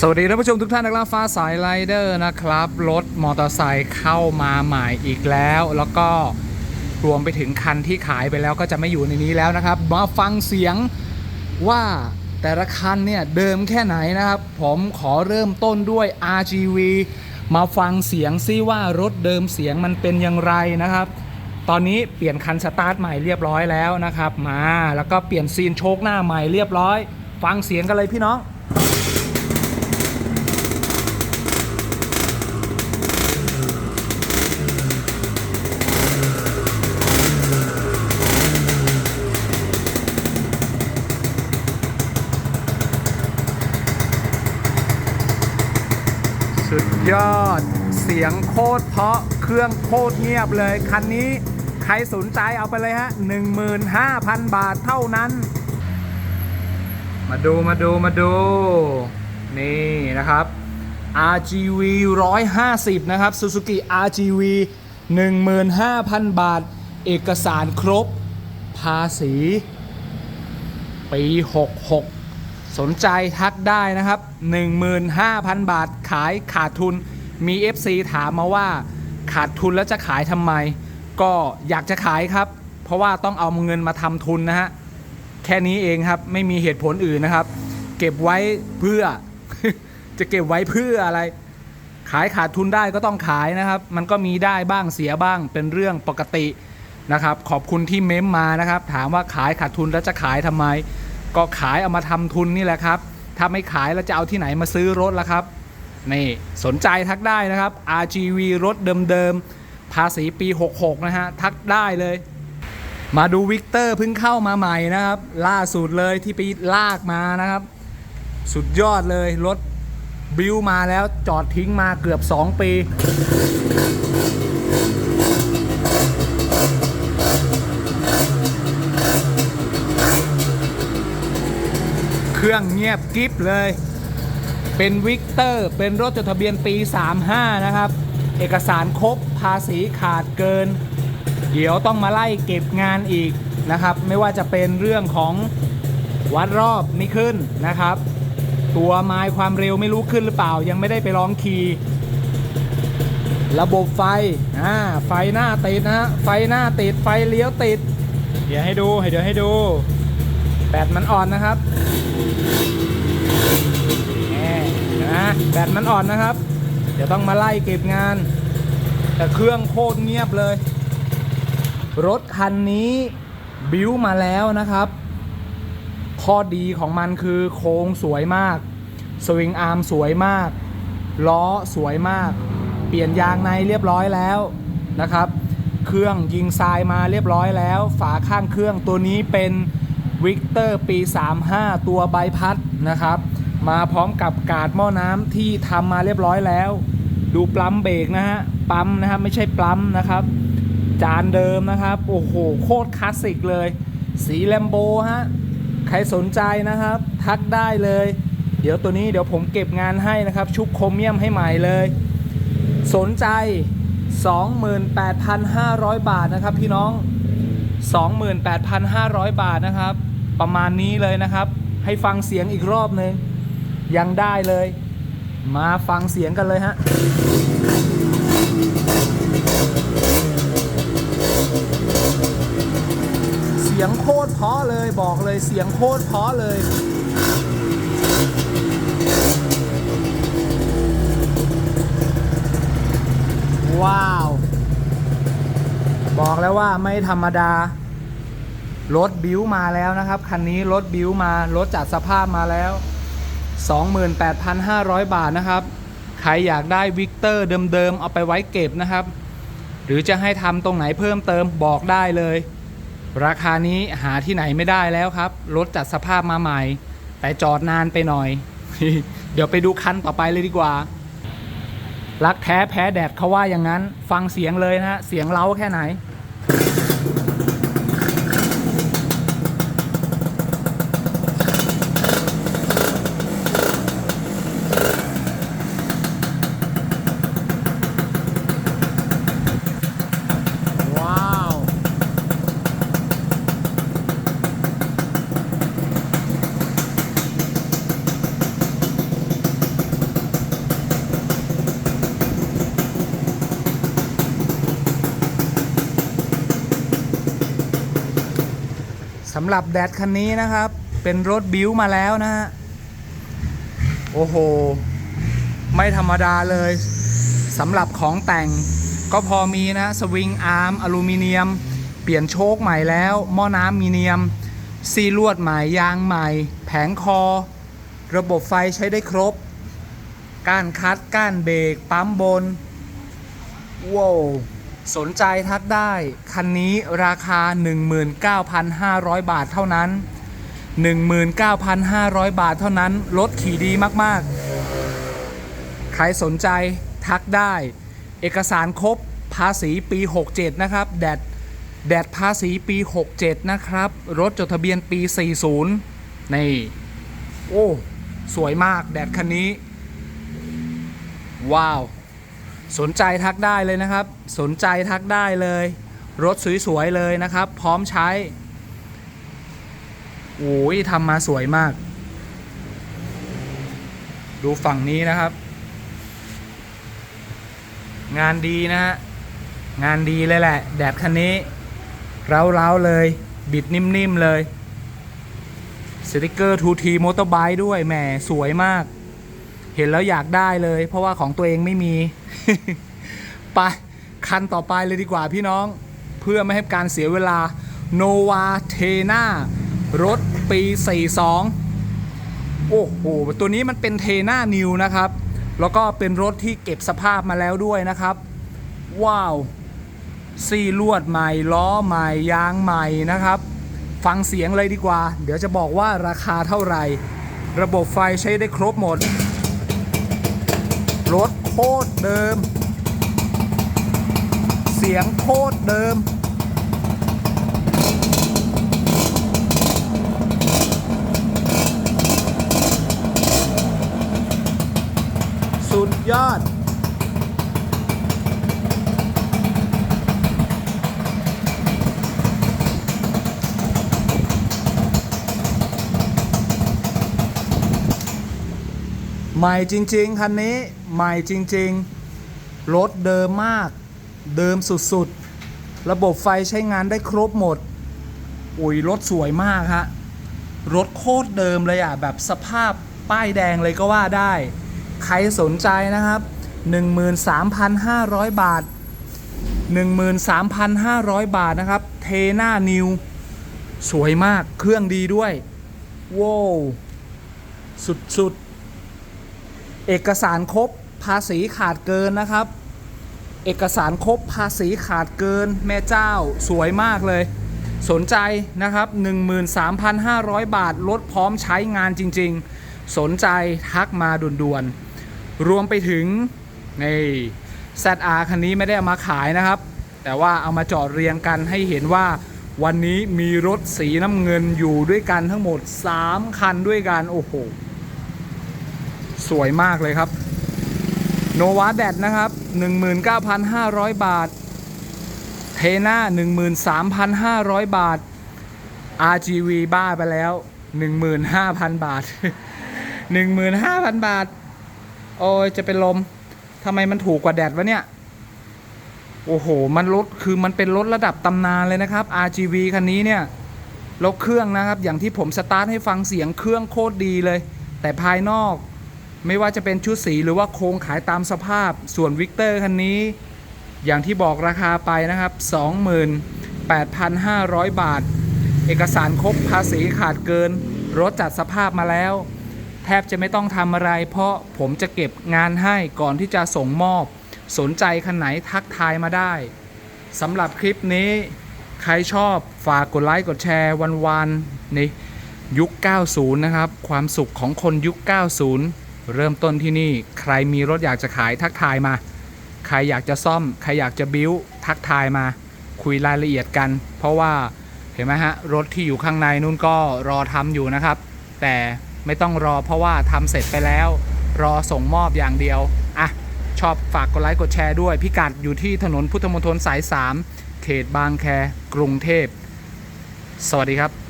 สวัสดีท่านผู้ชมทุกท่านนะครับฟ้าสายไรเดอร์นะครับ รถมอเตอร์ไซค์เข้ามาใหม่อีกแล้ว แล้วก็รวมไปถึงคันที่ขายไปแล้วก็จะไม่อยู่ในนี้แล้วนะครับ มาฟังเสียงว่าแต่ละคันเนี่ยเดิมแค่ไหนนะครับ ผมขอเริ่มต้นด้วย RGV มาฟังเสียงซิว่ารถเดิมเสียงมันเป็นอย่างไรนะครับ ตอนนี้เปลี่ยนคันสตาร์ทใหม่เรียบร้อยแล้วนะครับ มาแล้วก็เปลี่ยนซีนโชคหน้าใหม่เรียบร้อย ฟังเสียงกันเลยพี่น้อง ยอด เสียงโคตรเพาะเครื่องโคตรเงียบเลย คันนี้ใครสนใจเอาไปเลยฮะ 15,000 บาทเท่านั้น มาดูมาดูมาดู นี่นะครับ RGV 150 นะครับ Suzuki RGV 15,000 บาท เอกสารครบ ภาษี ปี 66 สนใจทักได้นะครับ 15,000 บาทขายขาดทุนมี FC ถามมาว่า ขาดทุนแล้วจะขายทำไม ก็อยากจะขายครับ เพราะว่าต้องเอาเงินมาทำทุนนะฮะ แค่นี้เองครับไม่มีเหตุผลอื่นนะครับ เก็บไว้เพื่อ จะเก็บไว้เพื่ออะไร ขายขาดทุนได้ก็ต้องขายนะครับ มันก็มีได้บ้างเสียบ้างเป็นเรื่องปกตินะครับ ขอบคุณที่เม้มมานะครับ ถามว่าขายขาดทุนแล้วจะขายทำไม ก็ขายเอามาทำทุนนี่แหละครับ ถ้าไม่ขายแล้วจะเอาที่ไหนมาซื้อรถล่ะครับ นี่สนใจทักได้นะครับ RGV รถเดิมๆ ภาษีปี 66 นะฮะ ทักได้เลย มาดูวิกเตอร์เพิ่งเข้ามาใหม่นะครับ ล่าสุดเลยที่ไปลากมานะครับ สุดยอดเลยรถบิวมาแล้วจอดทิ้งมาเกือบ 2 ปี รื่องเงียบกริบเลย เป็นวิกเตอร์ เป็นรถจดทะเบียนปี 35 นะครับ เอกสารครบ ภาษีขาดเกิน เดี๋ยวต้องมาไล่เก็บงานอีกนะครับ ไม่ว่าจะเป็นเรื่องของวัดรอบไม่ขึ้นนะครับ ตัวไม้ความเร็วไม่รู้ขึ้นหรือเปล่า ยังไม่ได้ไปลองขี่ระบบไฟ อ่า ไฟหน้าติดนะฮะ ไฟหน้าติด ไฟเลี้ยวติด เดี๋ยวให้ดู เดี๋ยวให้ดู แบตมันอ่อนนะครับแหมนะแบตมันอ่อนนะครับ เดี๋ยวต้องมาไล่เก็บงาน แต่เครื่องโคตรเงียบเลย รถคันนี้บิวมาแล้วนะครับ ข้อดีของมันคือโค้งสวยมาก สวิงอาร์มสวยมาก ล้อสวยมาก เปลี่ยนยางในเรียบร้อยแล้วนะครับ เครื่องยิงทรายมาเรียบร้อยแล้ว ฝาข้างเครื่องตัวนี้เป็น วิกเตอร์ปี 35 ตัวใบพัดนะครับ มาพร้อมกับกาดหม้อน้ำที่ทำมาเรียบร้อยแล้ว ดูปั๊มเบรกนะฮะปั๊มนะครับไม่ใช่ปั๊มนะครับ จานเดิมนะครับ โอ้โห โคตรคลาสสิกเลย สีแลมโบฮะ ใครสนใจนะครับ ทักได้เลย เดี๋ยวตัวนี้เดี๋ยวผมเก็บงานให้นะครับ ชุบโครเมียมให้ใหม่เลย สนใจ 28,500 บาทนะครับพี่น้อง 28,500 บาทนะครับ ประมาณนี้เลยนะครับ ให้ฟังเสียงอีกรอบหนึ่งยังได้เลย มาฟังเสียงกันเลยฮะเสียงโคตรเพาะเลยบอกเลยเสียงโคตรเพาะเลยว้าว บอกแล้วว่าไม่ธรรมดา รถบิวมาแล้วนะครับ คันนี้รถบิวมา รถจัดสภาพมาแล้ว 28,500 บาทนะครับ ใครอยากได้วิกเตอร์เดิมๆ เอาไปไว้เก็บนะครับ หรือจะให้ทำตรงไหนเพิ่มเติมบอกได้เลย ราคานี้หาที่ไหนไม่ได้แล้วครับ รถจัดสภาพมาใหม่ แต่จอดนานไปหน่อย เดี๋ยวไปดูคันต่อไปเลยดีกว่ารักแท้แพ้แดดเขาว่าอย่างนั้น ฟังเสียงเลยนะฮะ เสียงเล้าแค่ไหน ว้าว ส สำหรับแดดคันนี้นะครับ เป็นรถบิวมาแล้วนะฮะ โอ้โห ไม่ธรรมดาเลยสำหรับของแต่งก็พอมีนะสวิงอาร์มอลูมิเนียม เปลี่ยนโชคใหม่แล้ว หม้อน้ำมีเนียม ซีลวดใหม่ยางใหม่ แผงคอ ระบบไฟใช้ได้ครบ ก้านคัดก้านเบรกปั๊มบนว้าว สนใจทักได้ คันนี้ราคา 19,500 บาทเท่านั้น 19,500 บาทเท่านั้น รถขี่ดีมากๆ ใครสนใจทักได้ เอกสารครบภาษีปี 67 นะครับแดดแดดภาษีปี 67 นะครับ รถจดทะเบียนปี 40 นี่ โอ้ สวยมากแดดคันนี้ ว้าว สนใจทักได้เลยนะครับ สนใจทักได้เลย รถสวยๆเลยนะครับ พร้อมใช้โอ้ยทำมาสวยมาก ดูฝั่งนี้นะครับ งานดีนะฮะงานดีเลยแหละ แดดคันนี้เร้าๆเลย บิดนิ่มๆเลย สติกเกอร์ 2T มอเตอร์ไบค์ด้วยแหมสวยมาก เห็นแล้วอยากได้เลย เพราะว่าของตัวเองไม่มี ไป คันต่อไปเลยดีกว่าพี่น้อง เพื่อไม่ให้การเสียเวลา Nova t e n a รถปี 42 โอ้โห ตัวนี้มันเป็นเทน่านิวนะครับ แล้วก็เป็นรถที่เก็บสภาพมาแล้วด้วยนะครับ ว้าวซีลวดใหม่ ล้อใหม่ ยางใหม่นะครับ ฟังเสียงเลยดีกว่า เดี๋ยวจะบอกว่าราคาเท่าไหร่ ระบบไฟใช้ได้ครบหมด รถโคตรเดิม เสียงโคตรเดิม สุดยอดใหม่จริง ๆ คันนี้ ใหม่จริงๆ รถเดิมมาก เดิมสุดๆ ระบบไฟใช้งานได้ครบหมด อุ้ยรถสวยมากฮะ รถโคตรเดิมเลยอะ แบบสภาพป้ายแดงเลยก็ว่าได้ ใครสนใจนะครับ 13,500 บาท 13,500 บาทนะครับ เทน่านิว สวยมาก เครื่องดีด้วยว้าวสุดๆ เอกสารครบภาษีขาดเกินนะครับ เอกสารครบภาษีขาดเกิน แม่เจ้าสวยมากเลย สนใจนะครับ 13,500 บาทรถพร้อมใช้งานจริง ๆ สนใจทักมาด่วนๆ รวมไปถึงนี่ ZR คันนี้ไม่ได้เอามาขายนะครับ แต่ว่าเอามาจอดเรียงกันให้เห็นว่าวันนี้มีรถสีน้ำเงินอยู่ด้วยกันทั้งหมด 3 คันด้วยกัน โอ้โห สวยมากเลยครับโนวาแดดนะครับ 19,500 บาท เทน่า 13,500 บาท RGV บ้าไปแล้ว 15,000 บาท 15,000 บาท โอ้ยจะเป็นลมทำไมมันถูกกว่าแดดวะเนี่ย โอ้โห มันรถคือมันเป็นรถระดับตำนานเลยนะครับ RGV คันนี้เนี่ยแล้วเครื่องนะครับ อย่างที่ผมสตาร์ทให้ฟังเสียงเครื่องโคตรดีเลย แต่ภายนอก ไม่ว่าจะเป็นชุดสีหรือว่าโครงขายตามสภาพส่วนวิกเตอร์คันนี้ อย่างที่บอกราคาไปนะครับ 28,500 บาท เอกสารครบภาษีขาดเกิน รถจัดสภาพมาแล้ว แทบจะไม่ต้องทำอะไร เพราะผมจะเก็บงานให้ก่อนที่จะส่งมอบ สนใจคันไหนทักทายมาได้สำหรับคลิปนี้ใครชอบฝากกดไลค์กดแชร์วันๆในยุค 90 นะครับ ความสุขของคนยุค 90 เริ่มต้นที่นี่ใครมีรถอยากจะขายทักทายมา ใครอยากจะซ่อม ใครอยากจะบิ้วทักทายมา คุยรายละเอียดกัน เพราะว่าเห็นไหมฮะรถที่อยู่ข้างในนู่นก็รอทำอยู่นะครับ แต่ไม่ต้องรอเพราะว่าทำเสร็จไปแล้ว รอส่งมอบอย่างเดียวอะชอบฝากกดไลค์กดแชร์ด้วย พิกัดอยู่ที่ถนนพุทธมณฑลสาย 3 เขตบางแค กรุงเทพ สวัสดีครับ